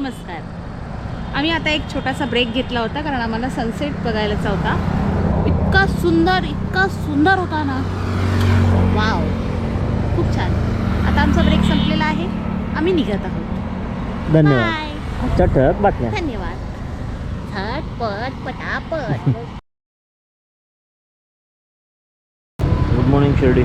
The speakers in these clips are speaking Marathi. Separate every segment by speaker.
Speaker 1: नमस्कार. आम्ही आता एक छोटासा ब्रेक घेतला होता कारण आम्हाला सनसेट बघायलाचा होता. इतका सुंदर इतका सुंदर होता ना. वाव खूप छान. आता आमचा ब्रेक संपलेला आहे. आम्ही निघत आहोत.
Speaker 2: धन्यवाद. बातम्या.
Speaker 1: धन्यवाद. झटपट पटापट.
Speaker 2: Good morning Shirdi.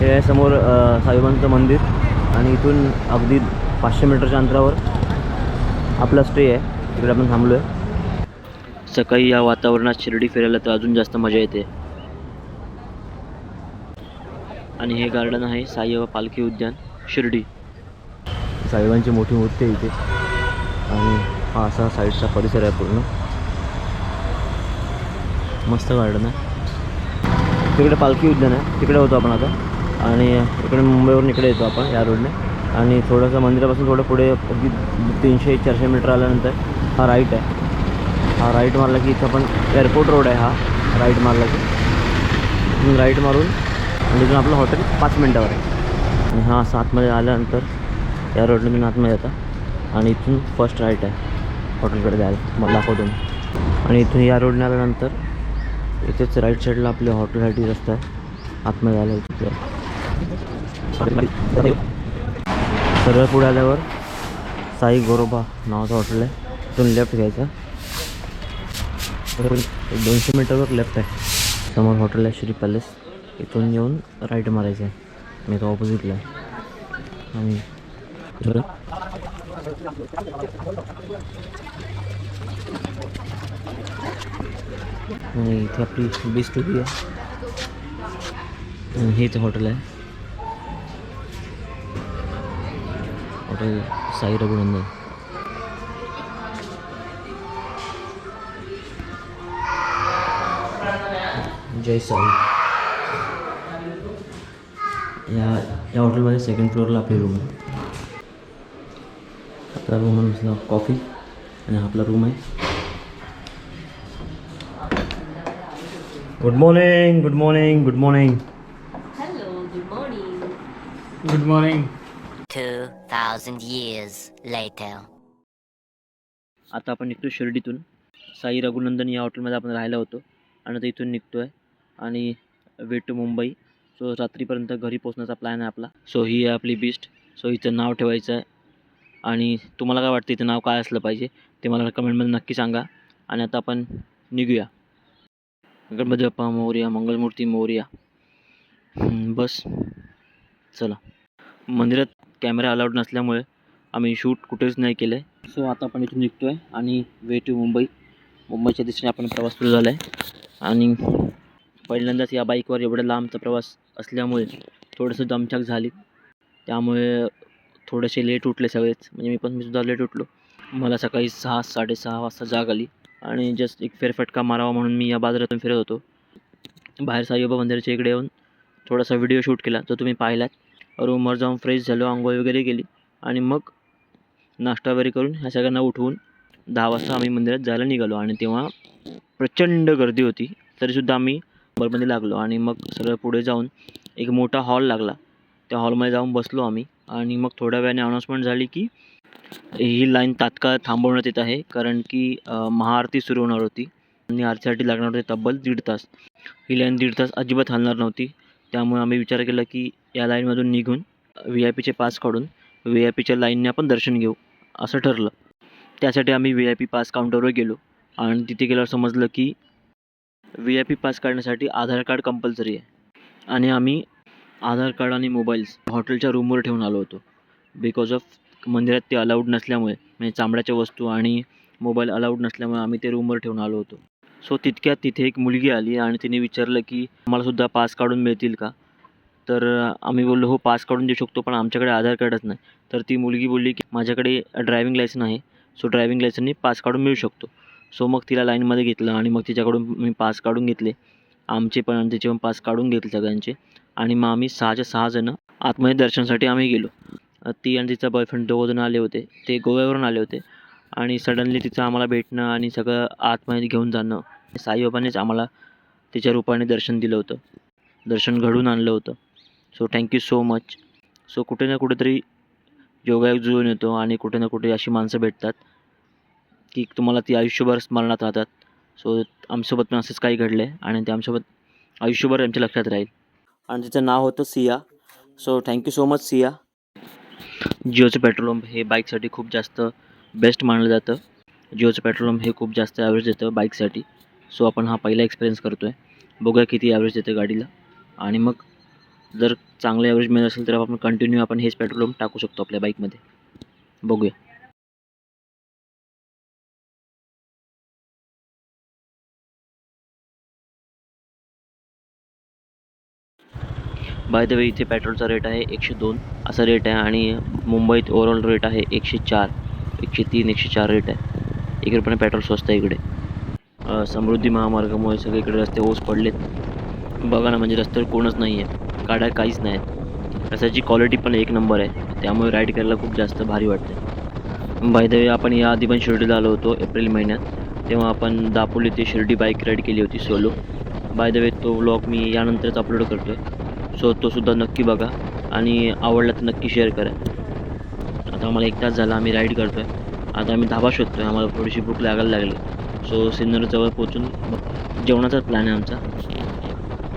Speaker 2: हे आहे समोर साईबाबांचं मंदिर आणि इथून अगदी पाचशे मीटरच्या अंतरावर आपला स्टे आहे. तिकडे आपण थांबलो आहे सकाळी या वातावरणात शिर्डी फिरायला तर अजून जास्त मजा येते. आणि हे गार्डन आहे साईबाबा पालखी उद्यान शिर्डी. साईबाबांची मोठी मूर्ती आहे इथे. आणि हा असा साईडचा परिसर आहे पूर्ण. मस्त गार्डन आहे. तिकडे पालखी उद्यान आहे. तिकडे होतो आपण आता. आणि इकडे मुंबईवरून इकडे येतो आपण या रोडने आणि थोडंसं मंदिरापासून थोडं पुढे अगदी तीनशे चारशे मीटर आल्यानंतर हा राईट आहे. हा राईट मारला की इथं पण एअरपोर्ट रोड आहे हा. राईट मारला की. इथून राईट मारून आणि तिथून आपलं हॉटेल पाच मिनटावर आहे. आणि हा असं आतमध्ये आल्यानंतर या रोडने तुम्ही आतमध्ये येता. आणि इथून फर्स्ट राईट आहे. हॉटेलकडे जायला मला दाखवतो आणि इथून या रोडने आल्यानंतर इथेच राईट साईडला आपल्या हॉटेलसाठी रस्ता आहे. आतमध्ये आलं तिथे. सरळ पुढे आल्यावर साई गोरोबा नावाचं हॉटेल आहे. तिथून लेफ्ट घ्यायचा. एक दोनशे मीटरवर लेफ्ट आहे. समोर हॉटेल आहे श्री पॅलेस इथून येऊन राईट मारायचं आहे. मी तो ऑपोजिटला आहे. आणि आणि इथे आपली बीच टोपी आहे. हेच हे इथे हॉटेल आहे. हॉटेल साई रघुनंदन. जय साई. या या हॉटेलमध्ये सेकंड फ्लोअरला आपली रूम आहे. आपला रूम आहे कॉफी आणि हा आपला रूम आहे. Good morning good morning good morning
Speaker 1: hello good morning
Speaker 3: Good morning.
Speaker 4: 2,000 years later.
Speaker 2: आता आपण निघतो शिर्डीतून. साई रघुनंदन या हॉटेलमध्ये आपण राहिला होतो आणि आता इथून निघतो आहे आणि वे टू मुंबई. सो रात्रीपर्यंत घरी पोचण्याचा प्लॅन आहे आपला. सो ही आहे आपली बिस्ट सो हिचं नाव ठेवायचं आहे. आणि तुम्हाला काय वाटतं इथं नाव काय असलं पाहिजे? ते मला कमेंटमध्ये नक्की सांगा. आणि आता आपण निघूया. गणपती बाप्पा मोर्या मंगलमूर्ती मोर्या. बस. चला. मंदिरात कॅमेरा अलाउड नसल्यामुळे आम्ही शूट कुठेच नाही केलं आहे सो आता आपण इथून निघतो आहे आणि वे टू मुंबई. मुंबईच्या दिशेने आपण प्रवास सुरू झाला आहे आणि पहिल्यांदाच या बाईकवर एवढा लांबचा प्रवास असल्यामुळे थोडंसं दमछाक झाली. त्यामुळे थोडेसे लेट उठले सगळेच. म्हणजे मी पण मी सुद्धा लेट उठलो. मला सकाळी सहा साडेसहा वाजता जाग आली. आणि जस्ट एक फेरफटका मारावा म्हणून मी या बाजारातून फिरत होतो. बाहेर साईबाबा मंदिराच्या इकडे येऊन थोडासा व्हिडिओ शूट केला जो तुम्ही पाहिलात. रूमवर जाऊन फ्रेश झालो आंघोळ वगैरे केली. आणि मग नाश्ता वगैरे करून ह्या सगळ्यांना उठवून दहा वाजता आम्ही मंदिरात जायला निघालो. आणि तेव्हा प्रचंड गर्दी होती. तरीसुद्धा आम्ही बरमध्ये लागलो. आणि मग सगळं पुढे जाऊन एक मोठा हॉल लागला. त्या हॉलमध्ये जाऊन बसलो आम्ही. आणि मग थोड्या वेळाने अनाऊन्समेंट झाली की ही लाईन तात्काळ थांबवण्यात येत आहे. कारण की महाआरती सुरू होणार होती. आणि आरतीसाठी लागणार होते तब्बल दीड तास. ही लाईन दीड तास अजिबात हलणार नव्हती. त्यामुळे आम्ही विचार केला की या लाईनमधून निघून व्ही आय पीचे पास काढून व्ही आय पीच्या लाईनने आपण दर्शन घेऊ असं ठरलं. त्यासाठी आम्ही व्ही आय पी पास काउंटरवर गेलो आणि तिथे गेल्यावर समजलं की व्ही आय पी पास काढण्यासाठी आधार कार्ड कंपल्सरी आहे. आणि आम्ही आधार कार्ड आणि मोबाईल्स हॉटेलच्या रूमवर ठेवून आलो होतो. बिकॉज ऑफ मंदिरात ते अलाउड नसल्यामुळे म्हणजे चामड्याच्या वस्तू आणि मोबाईल अलाउड नसल्यामुळे आम्ही ते रूमवर ठेवून आलो होतो. सो तितक्यात तिथे एक मुलगी आली आणि तिने विचारलं की आम्हालासुद्धा पास काढून मिळतील का? तर आम्ही बोललो हो पास काढून देऊ शकतो पण आमच्याकडे आधार कार्डच नाही. तर ती मुलगी बोलली की माझ्याकडे ड्रायविंग लायसन आहे सो ड्रायविंग लायसनने पास काढून मिळू शकतो. सो मग तिला लाईनमध्ये घेतलं आणि मग तिच्याकडून मी पास काढून घेतले. आमचे पण आणि तिचे पण पास काढून घेतले सगळ्यांचे. आणि मग आम्ही सहाच्या सहा जणं आतमध्ये दर्शनासाठी आम्ही गेलो. ती आणि तिचा बॉयफ्रेंड दोघंजण आले होते. ते गोव्यावरून आले होते. आणि सडनली तिचं आम्हाला भेटणं आणि सगळं आतमध्ये घेऊन जाणं. साईबाबानेच आम्हाला तिच्या रूपाने दर्शन दिलं होतं. दर्शन घडून आणलं होतं. So thank you so much so कुठे ना कुठेतरी योगायोग जुळून येतो आणि कुठे ना कुठे अशी माणसं भेटतात की तुम्हाला ती आयुष्यभर स्मरणात राहतात. सो आमच्यासोबत पण असंच काही घडलं आहे आणि ते आमच्यासोबत आयुष्यभर आमच्या लक्षात राहील. आणि तिचं नाव होतं Siya. So thank you so much Siya. जिओचं पेट्रोल पंप हे बाईकसाठी खूप जास्त बेस्ट मानलं जातं. जिओचं पेट्रोल पंप हे खूप जास्त ॲव्हरेज देतं बाईकसाठी सो आपण हा पहिला एक्सपिरियन्स करतो आहे बघूया किती ॲव्हरेज देतं गाडीला. आणि मग जर चांगलं ॲव्हरेज मिळत असेल तर आपण कंटिन्यू आपण हेच पेट्रोल टाकू शकतो आपल्या बाईकमध्ये बघूया. बाय द वे इथे पेट्रोलचा रेट आहे एकशे दोन. असा रेट आहे आणि मुंबईत ओव्हरऑल रेट आहे एकशे चार. एकशे तीन एकशे चार रेट आहे. एक रुपयाने पेट्रोल स्वस्त आहे इकडे. समृद्धी महामार्गामुळे सगळीकडे रस्ते ओस पडलेत. बघा ना म्हणजे रस्त्यावर कोणच नाही आहे गाड्या काहीच नाही आहेत रस्त्याची क्वालिटी पण एक नंबर आहे. त्यामुळे राईड करायला खूप जास्त भारी वाटते बाय द वे आपण पण शिर्डीला आलो होतो एप्रिल महिन्यात. तेव्हा आपण दापोली ते शिर्डी बाईक राईड केली होती सोलो. बाय द वे तो व्लॉग मी यानंतरच अपलोड करतो आहे सो तो सुद्धा नक्की बघा. आणि आवडला तर नक्की शेअर करा. आता आम्हाला एक तास झाला आम्ही राईड करतो आहे आता आम्ही धाबा शोधतो आहे आम्हाला थोडीशी भूक लागायला लागली. सो सिन्नरजवळ पोचून जेवणाचाच प्लॅन आहे आमचा.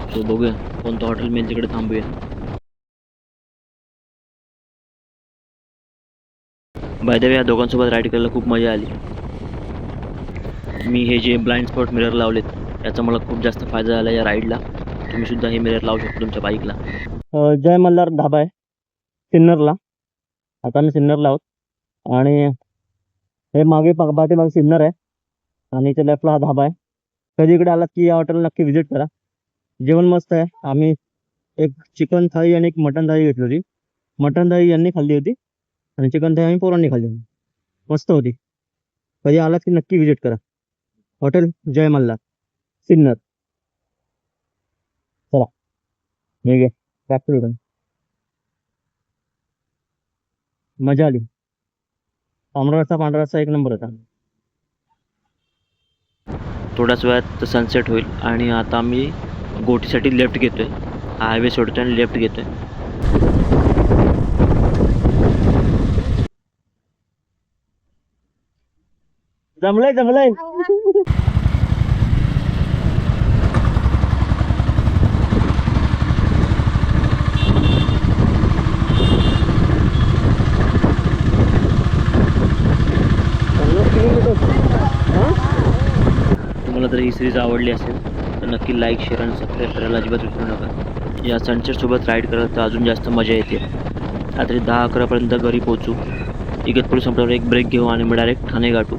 Speaker 2: सो बघूया. कोणतं हॉटेल मिळेल तिकडे थांबूया. बाय या दोघांसोबत राईड करायला खूप मजा आली. मी हे जे ब्लाइंड स्पॉट मिरर लावलेत याचा मला खूप जास्त फायदा झाला या राईडला तुम्ही सुद्धा हे मिरर लावू शकता तुमच्या बाईकला जय मल्हार धाबा आहे सिन्नरला. आता मी सिन्नरला आहोत. आणि हे मागे पा- पाठीमागे सिन्नर आहे. आणि इथे लेफ्टला हा धाबा आहे. कधी इकडे आलात की या हॉटेलला नक्की व्हिजिट करा. जेवण मस्त आहे. आम्ही एक चिकन थाळी आणि एक मटन थाळी घेतली होती. मटन थाळी यांनी खाल्ली होती. आणि चिकन थाळी आम्ही पोरांनी खाल्ली होती. मस्त होती. कधी आलात की नक्की व्हिजिट करा. हॉटेल जय मल्हार. सिन्नर. चला. हे घे. मजा आली. पांढरा रस्सा एक नंबर होता. थोड्याच वेळात सनसेट होईल आणि आता आम्ही गोटीसाठी लेफ्ट घेतोय. हायवे सोडतोय आणि लेफ्ट घेतोय. जमलंय जमलंय तुम्हाला जर ही सिरीज आवडली असेल तर नक्की लाईक शेअर आणि सबस्क्राईब करायला अजिबात विसरू नका. या सनसेटसोबत राईड करत तर अजून जास्त मजा येते. रात्री दहा अकरापर्यंत घरी पोहोचू. इगतपुरी संपल्यावर एक ब्रेक घेऊ आणि मग डायरेक्ट ठाणे गाठू.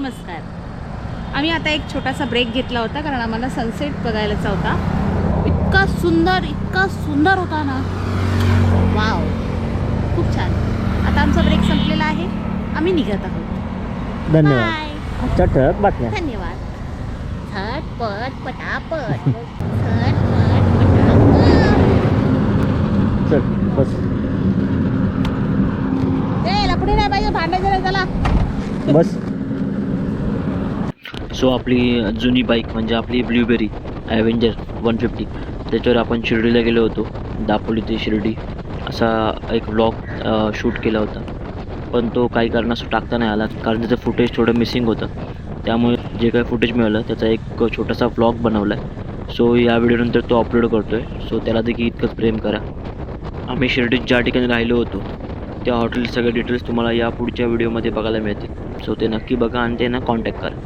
Speaker 1: नमस्कार. आम्ही आता एक छोटासा ब्रेक घेतला होता कारण आम्हाला सनसेट बघायलाचा होता. इतका सुंदर इतका सुंदर होता ना. वाव खूप छान. आता आमचा ब्रेक संपलेला आहे. आम्ही निघत आहोत.
Speaker 2: धन्यवाद. ठळक बातम्या.
Speaker 1: धन्यवाद. झटपट पटापट. झटपट पटापट
Speaker 2: बस.
Speaker 1: ए लपडी नाही पाहिजे भांडायचं नाही चला
Speaker 2: बस. सो आपली जुनी बाईक म्हणजे आपली ब्ल्यूबेरी ॲव्हेंजर वन फिफ्टी त्याच्यावर आपण शिर्डीला गेलो होतो. दापोली ते शिर्डी. असा एक व्लॉग शूट केला होता. पण तो काही कारणास्तव टाकता नाही आला. कारण त्याचं फुटेज थोडं मिसिंग होतं. त्यामुळे जे काही फुटेज मिळालं त्याचा एक छोटासा व्लॉग बनवला आहे सो या व्हिडिओनंतर तो अपलोड करतो आहे सो त्याला देखील इतकंच प्रेम करा. आम्ही शिर्डीत ज्या ठिकाणी राहिलो होतो त्या हॉटेलचे सगळे डिटेल्स तुम्हाला या पुढच्या व्हिडिओमध्ये बघायला मिळतील. सो ते नक्की बघा आणि त्यांना कॉन्टॅक्ट करा.